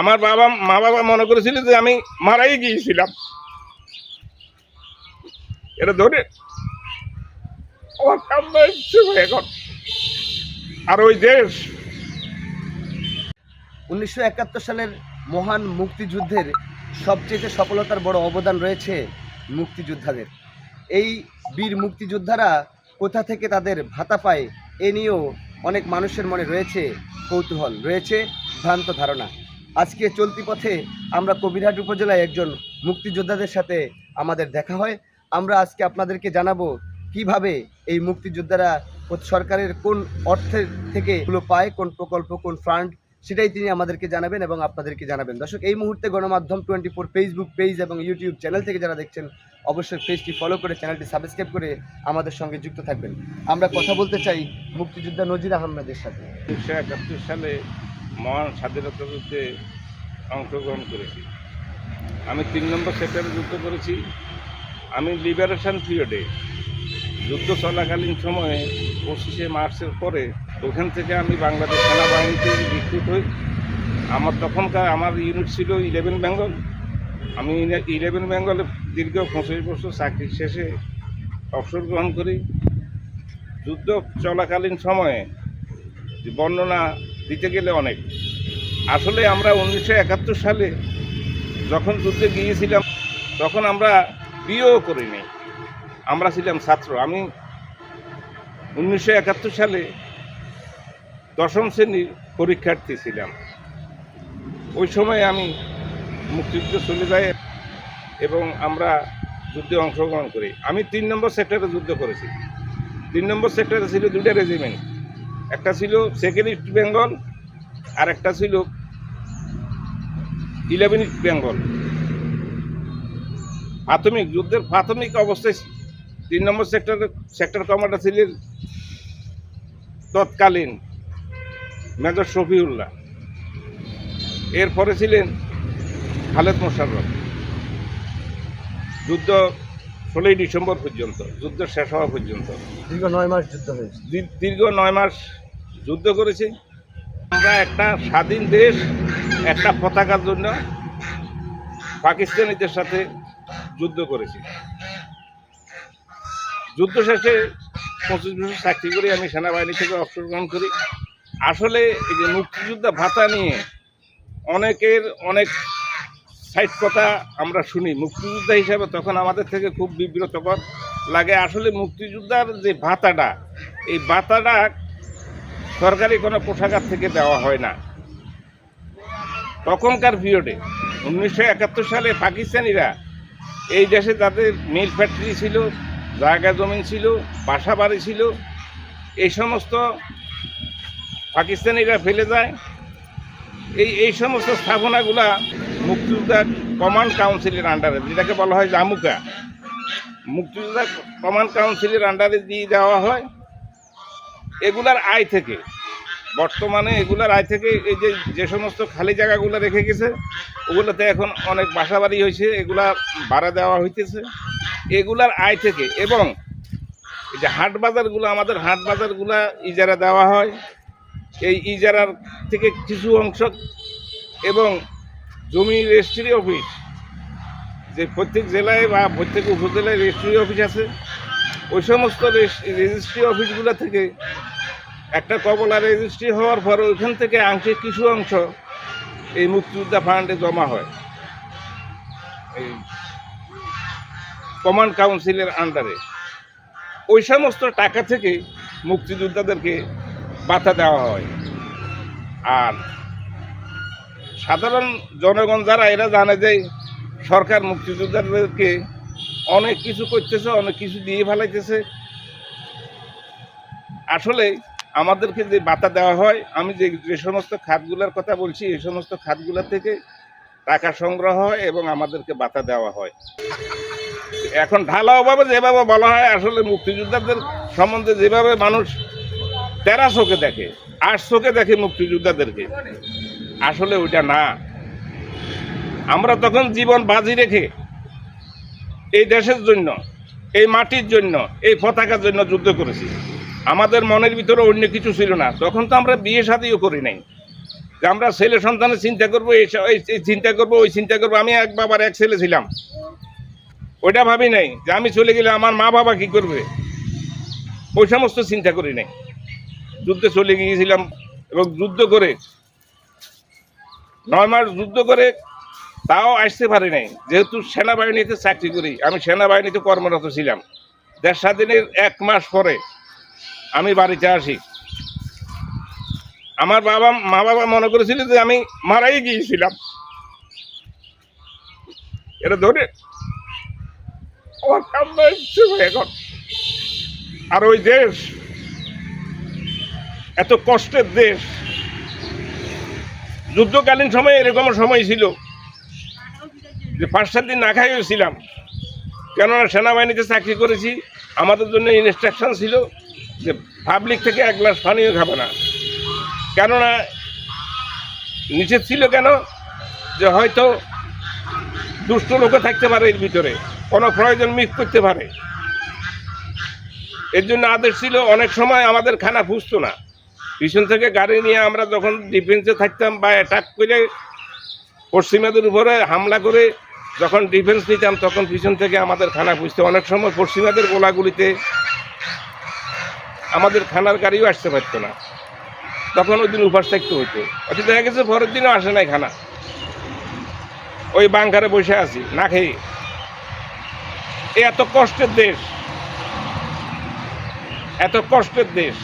আমার বাবা, মা বাবা মনে করেছিল যে আমি মারাই গিয়েছিলাম। এটা ধরে এখন। আর ওই দেশ। উনিশশো একাত্তর সালের মহান মুক্তিযুদ্ধের সবচেয়ে সফলতার বড় অবদান রয়েছে মুক্তিযোদ্ধাদের। এই বীর মুক্তিযোদ্ধারা কোথা থেকে তাদের ভাতা পায়, এ নিয়েও অনেক মানুষের মনে রয়েছে কৌতূহল, রয়েছে ভ্রান্ত ধারণা। আজকে চলতি পথে আমরা কবিরহাট উপজেলায় একজন মুক্তিযোদ্ধাদের সাথে আমাদের দেখা হয়। আমরা আজকে আপনাদেরকে জানাব কীভাবে এই মুক্তিযোদ্ধারা সরকারের কোন অর্থের থেকে এগুলো পায়, কোন প্রকল্প, কোন ফান্ড সেটাই তিনি আমাদেরকে জানাবেন এবং আপনাদেরকে জানাবেন। দর্শক, এই মুহূর্তে Ganamadhyam twenty four Facebook page এবং ইউটিউব চ্যানেল থেকে যারা দেখছেন, অবশ্যই পেজটি ফলো করে চ্যানেলটি সাবস্ক্রাইব করে আমাদের সঙ্গে যুক্ত থাকবেন। আমরা কথা বলতে চাই মুক্তিযোদ্ধা নজির আহমেদের সাথে। উনিশশো একাত্তর সালে মহান স্বাধীনতা যুদ্ধে অংশগ্রহণ করেছি। আমি তিন নম্বর সেক্টরে যুদ্ধ করেছি। আমি লিবারেশন পিরিয়ডে যুদ্ধ চলাকালীন সময়ে পঁচিশে মার্চের পরে ওখান থেকে আমি বাংলাদেশ সেনাবাহিনীতে রিক্রুট হই। আমার তখনকার, আমার ইউনিট ছিল ইলেভেন বেঙ্গল আমি ইলেভেন বেঙ্গলে দীর্ঘ পঁচিশ বছর চাকরি শেষে অবসর গ্রহণ করি। যুদ্ধ চলাকালীন সময়ে বর্ণনা দিতে গেলে অনেক। আসলে আমরা উনিশশো একাত্তর সালে যখন যুদ্ধে গিয়েছিলাম, তখন আমরা বিয়েও করিনি। আমরা ছিলাম ছাত্র। আমি উনিশশো একাত্তর সালে দশম শ্রেণির পরীক্ষার্থী ছিলাম। ওই সময় আমি মুক্তিযুদ্ধ চলে যাই এবং আমরা যুদ্ধে অংশগ্রহণ করি। আমি তিন নম্বর সেক্টরে যুদ্ধ করেছি। তিন নম্বর সেক্টরে ছিল দুটা রেজিমেন্ট একটা ছিল সেকেন্ড ইস্ট বেঙ্গল আর একটা ছিল ইলেভেন ইস্ট বেঙ্গল প্রাথমিক, যুদ্ধের প্রাথমিক অবস্থায় তিন নম্বর সেক্টরের সেক্টর কমান্ডার ছিলেন তৎকালীন মেজর শফিউল্লাহ। এরপরে ছিলেন খালেদ মোশাররফ। যুদ্ধ ষোলোই ডিসেম্বর পর্যন্ত যুদ্ধ শেষ হওয়া পর্যন্ত। দীর্ঘ নয় মাস যুদ্ধ হয়েছে। দীর্ঘ নয় মাস যুদ্ধ করেছি। আমরা একটা স্বাধীন দেশ একটা পতাকার জন্য পাকিস্তানিদের সাথে যুদ্ধ করেছি। যুদ্ধ শেষে পঁচিশ বছর চাকরি করে আমি সেনাবাহিনী থেকে অংশগ্রহণ করি। আসলে এই যে মুক্তিযোদ্ধা ভাতা নিয়ে অনেকের অনেক সাইড কথা আমরা শুনি, মুক্তিযোদ্ধা হিসাবে তখন আমাদের থেকে খুব বিব্রতকর লাগে। আসলে মুক্তিযোদ্ধার যে ভাতাটা এই ভাতাটা সরকারি কোনো পোশাকার থেকে দেওয়া হয় না। তখনকার পিরিয়ডে, উনিশশো একাত্তর সালে পাকিস্তানিরা এই দেশে তাদের মিল ফ্যাক্টরি ছিল, জায়গা জমিন ছিল, বাসা বাড়ি ছিল, এই সমস্ত পাকিস্তানিরা ফেলে যায়। এই এই সমস্ত স্থাপনাগুলা মুক্তিযোদ্ধা কমান্ড কাউন্সিলের আন্ডারে যেটাকে বলা হয় জামুকা। মুক্তিযোদ্ধা কমান্ড কাউন্সিলের আন্ডারে দিয়ে দেওয়া হয়, এগুলার আয় থেকে। বর্তমানে এগুলার আয় থেকে এই যে যে সমস্ত খালি জায়গাগুলো রেখে গেছে, ওগুলোতে এখন অনেক বাসা বাড়ি হয়েছে, এগুলা ভাড়া দেওয়া হইতেছে। এগুলার আয় থেকে এবং এই যে হাট বাজারগুলো, আমাদের হাট বাজারগুলা ইজারা দেওয়া হয়। এই ইজারার থেকে কিছু অংশ এবং জমি রেজিস্ট্রি অফিস যে প্রত্যেক জেলায় বা প্রত্যেক উপজেলায় রেজিস্ট্রি অফিস আছে। ওই সমস্ত রেজিস্ট্রি অফিসগুলো থেকে একটা কবলা রেজিস্ট্রি হওয়ার পর ওইখান থেকে আংশিক কিছু অংশ এই মুক্তিযোদ্ধা ফান্ডে জমা হয়। এই কমান্ড কাউন্সিলের আন্ডারে ওই সমস্ত টাকা থেকে মুক্তিযোদ্ধাদেরকে বাধা দেওয়া হয়। আর সাধারণ জনগণ যারা, এরা জানে যে সরকার মুক্তিযোদ্ধাদেরকে অনেক কিছু করতেছে, অনেক কিছু দিয়ে ফেলাইতেছে। আসলে আমাদেরকে যে বাতা দেওয়া হয়, আমি যে যে সমস্ত খাতগুলোর কথা বলছি, এই সমস্ত খাতগুলো থেকে টাকা সংগ্রহ হয় এবং আমাদেরকে বাতা দেওয়া হয়। এখন ঢালাওভাবে যেভাবে বলা হয়, আসলে মুক্তিযোদ্ধাদের সম্বন্ধে যেভাবে মানুষ তেরা চোখে দেখে, আট চোখে দেখে মুক্তিযোদ্ধাদেরকে। আসলে ওইটা না। আমরা তখন জীবন বাজি রেখে এই দেশের জন্য, এই মাটির জন্য, এই পতাকার জন্য যুদ্ধ করেছি। আমাদের মনের ভিতরে অন্য কিছু ছিল না। তখন তো আমরা বিয়ে শাদিও করি নাই। যে আমরা ছেলে সন্তানের চিন্তা করব এই চিন্তা করব, ওই চিন্তা করব। আমি এক বাবার এক ছেলে ছিলাম। ওইটা ভাবি নাই যে আমি চলে গেলে আমার মা বাবা কি করবে? ওই সমস্ত চিন্তা করি নাই। যুদ্ধে চলে গিয়েছিলাম এবং যুদ্ধ করে নয় মাস যুদ্ধ করে তাও আসতে পারি নাই। যেহেতু সেনাবাহিনীতে চাকরি করি, আমি সেনাবাহিনীতে কর্মরত ছিলাম। দেড় স্বাধীনের এক মাস পরে আমি বাড়িতে আসি। আমার বাবা, মা বাবা মনে করেছিল যে আমি মারাই গিয়েছিলাম। এটা ধরে এখন। আর ওই দেশ, এত কষ্টের দেশ যুদ্ধকালীন সময় এরকম সময় ছিল যে পাঁচ, সাত দিন না খাই ছিলাম। কেননা সেনাবাহিনীতে চাকরি করেছি, আমাদের জন্য ইনস্ট্রাকশন ছিল যে পাবলিক থেকে এক গ্লাস পানিও খাবে না। কেননা নিষেধ ছিল কেন? যে হয়তো দুষ্ট লোকও থাকতে পারে এর ভিতরে, কোনো প্রয়োজন মিস করতে পারে। এর জন্য আদেশ ছিল, অনেক সময় আমাদের খানা ফুসতো না। পিছন থেকে গাড়ি নিয়ে আমরা যখন ডিফেন্সে থাকতাম বা অ্যাটাক করে পশ্চিমাদের উপরে হামলা করে যখন ডিফেন্স নিতাম, তখন পিছন থেকে আমাদের খানা পুষতে অনেক সময় পশ্চিমাদের গোলাগুলিতে আমাদের খানার গাড়িও আসতে পারতো না। তখন ওই দিন উপাস থাকতে হতো অতি দেখা গেছে পরের দিনও আসে নাই খানা ওই বাংকারে বসে আছি, না খেয়ে। এত কষ্টের দেশ। এত কষ্টের দেশ।